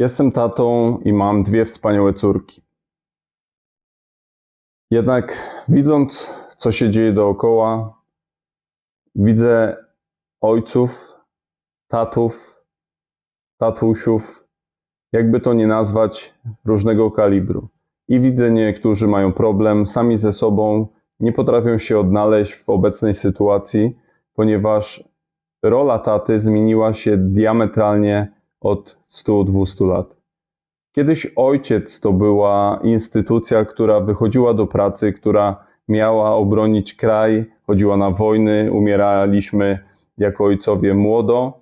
Jestem tatą i mam dwie wspaniałe córki. Jednak widząc, co się dzieje dookoła, widzę ojców, tatów, tatusiów, jakby to nie nazwać, różnego kalibru. I widzę niektórzy mają problem sami ze sobą, nie potrafią się odnaleźć w obecnej sytuacji, ponieważ rola taty zmieniła się diametralnie od 100-200 lat. Kiedyś ojciec to była instytucja, która wychodziła do pracy, która miała obronić kraj, chodziła na wojny, umieraliśmy jako ojcowie młodo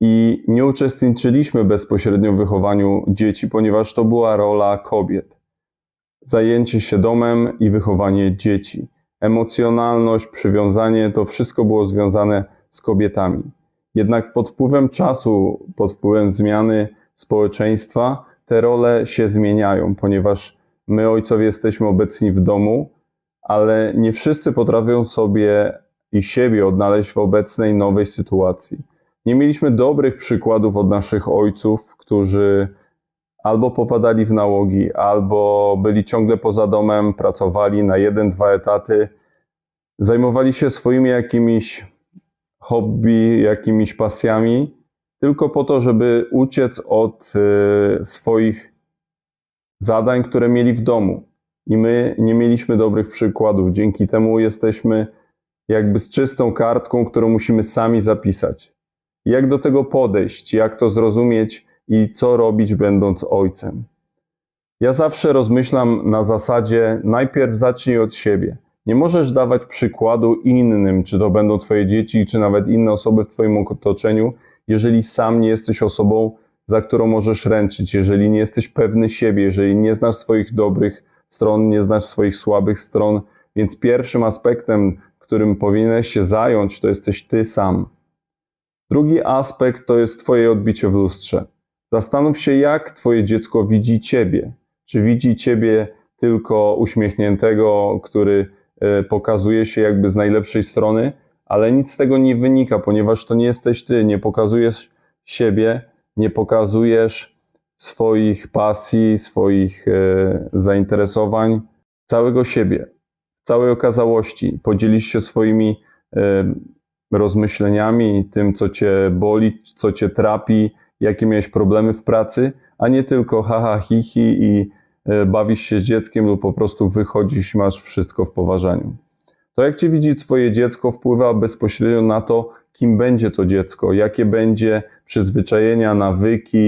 i nie uczestniczyliśmy bezpośrednio w wychowaniu dzieci, ponieważ to była rola kobiet. Zajęcie się domem i wychowanie dzieci. Emocjonalność, przywiązanie to wszystko było związane z kobietami. Jednak pod wpływem czasu, pod wpływem zmiany społeczeństwa, te role się zmieniają, ponieważ my, ojcowie, jesteśmy obecni w domu, ale nie wszyscy potrafią sobie i siebie odnaleźć w obecnej nowej sytuacji. Nie mieliśmy dobrych przykładów od naszych ojców, którzy albo popadali w nałogi, albo byli ciągle poza domem, pracowali na jeden, dwa etaty, zajmowali się swoimi jakimiś hobby, jakimiś pasjami, tylko po to, żeby uciec od y, swoich zadań, które mieli w domu. I my nie mieliśmy dobrych przykładów. Dzięki temu jesteśmy jakby z czystą kartką, którą musimy sami zapisać. Jak do tego podejść, jak to zrozumieć i co robić, będąc ojcem. Ja zawsze rozmyślam na zasadzie: najpierw zacznij od siebie. Nie możesz dawać przykładu innym, czy to będą Twoje dzieci, czy nawet inne osoby w Twoim otoczeniu, jeżeli sam nie jesteś osobą, za którą możesz ręczyć, jeżeli nie jesteś pewny siebie, jeżeli nie znasz swoich dobrych stron, nie znasz swoich słabych stron. Więc pierwszym aspektem, którym powinieneś się zająć, to jesteś Ty sam. Drugi aspekt to jest Twoje odbicie w lustrze. Zastanów się, jak Twoje dziecko widzi Ciebie. Czy widzi Ciebie tylko uśmiechniętego, który pokazuje się jakby z najlepszej strony, ale nic z tego nie wynika, ponieważ to nie jesteś Ty, nie pokazujesz siebie, nie pokazujesz swoich pasji, swoich e, zainteresowań, całego siebie, całej okazałości. Podzielisz się swoimi e, rozmyśleniami, tym, co Cię boli, co Cię trapi, jakie miałeś problemy w pracy, a nie tylko haha, hi, hi i e, bawisz się z dzieckiem lub po prostu wychodzisz masz wszystko w poważaniu. To, jak Cię widzi Twoje dziecko, wpływa bezpośrednio na to, kim będzie to dziecko, jakie będzie przyzwyczajenia, nawyki,